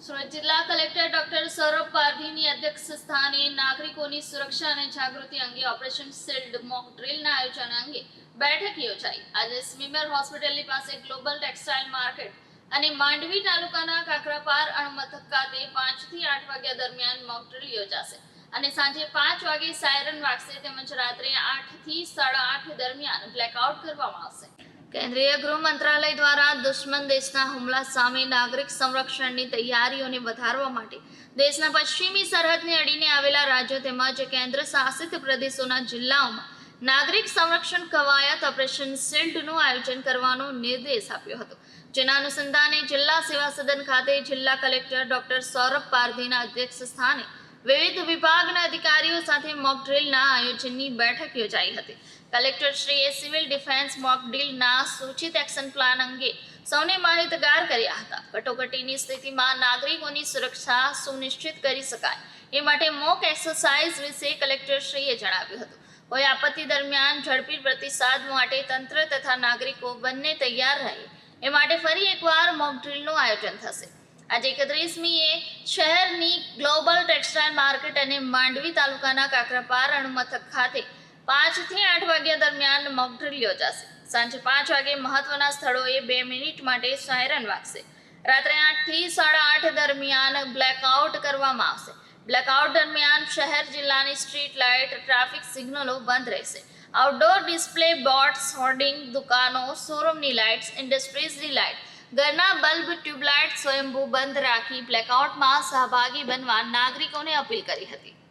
જિલ્લા collector doctor Saurabh પારધીની અધ્યક્ષ સ્થાને નાગરિકોની સુરક્ષા અને જાગૃતિ અંગે ઓપરેશન શિલ્ડ મોક ડ્રિલના આયોજન અંગે બેઠક યોજાઈ. આજે સ્મીમેર હોસ્પિટલની પાસે ગ્લોબલ ટેક્સટાઇલ માર્કેટ અને માંડવી તાલુકાના કાકરાપાર અણમથક ખાતે પાંચથી આઠ વાગ્યા દરમિયાન મોક ડ્રિલ યોજાશે અને સાંજે પાંચ વાગે સાયરન વાગશે તેમજ રાત્રે આઠથી સાડા આઠ દરમિયાન બ્લેકઆઉટ કરવામાં આવશે. કેન્દ્રીય ગૃહ મંત્રાલય દ્વારા દુશ્મન દેશના હુમલા સામે નાગરિક સંરક્ષણની તૈયારીઓને વધારવા માટે દેશના પશ્ચિમી સરહદને અડીને આવેલા રાજ્યો તેમજ કેન્દ્ર શાસિત પ્રદેશોના જિલ્લાઓમાં નાગરિક સંરક્ષણ કવાયત ઓપરેશન શિલ્ડનું આયોજન કરવાનો નિર્દેશ આપ્યો હતો. જેના અનુસંધાને જિલ્લા સેવા સદન ખાતે જિલ્લા કલેક્ટર ડોક્ટર સૌરભ પારધીના અધ્યક્ષ સ્થાને વિવિધ વિભાગના અધિકારીઓ સાથે મોક ડ્રીલના આયોજનની બેઠક યોજાઈ હતી. કલેક્ટર શ્રીએ સિવિલ ડિફેન્સ મોક ડ્રીલના સૂચિત એક્શન પ્લાન અંગે સૌને માહિતગાર કર્યા હતા. કટોકટીની સ્થિતિમાં નાગરિકોની સુરક્ષા સુનિશ્ચિત કરી શકાય. એ માટે મોક એક્સરસાઇઝ વિશે કલેક્ટરશ્રીએ જણાવ્યું હતું. કોઈ આપત્તિ દરમિયાન ઝડપી પ્રતિસાદ માટે તંત્ર તથા નાગરિકો બંને તૈયાર રહે. એ માટે ફરી એકવાર મોક ડ્રીલનું આયોજન થશે. આજે એકત્રીસમીએ શહેરની ગ્લોબલ ટેક્સટાઇલ માર્કેટ અને માંડવી તાલુકાના કાકરાપાર અણુમથક ખાતે પાંચથી આઠ વાગ્યા દરમિયાન મોકડ્રીલ યોજાશે. સાંજે પાંચ વાગે મહત્વના સ્થળોએ બે મિનિટ માટે સાયરન વાગશે. રાત્રે આઠથી સાડા આઠ દરમિયાન બ્લેકઆઉટ કરવામાં આવશે. બ્લેકઆઉટ દરમિયાન શહેર જિલ્લાની સ્ટ્રીટ લાઇટ, ટ્રાફિક સિગ્નલો બંધ રહેશે. આઉટડોર ડિસ્પ્લે બોર્ડ્સ હોર્ડિંગ, દુકાનો, શોરૂમની લાઇટ્સ, ઇન્ડસ્ટ્રીઝની લાઇટ ઘરના બલ્બ ટ્યુબલાઇટ સ્વયંભૂ બંધ રાખી બ્લેકઆઉટમાં સહભાગી બનવા નાગરિકોને અપીલ કરી હતી.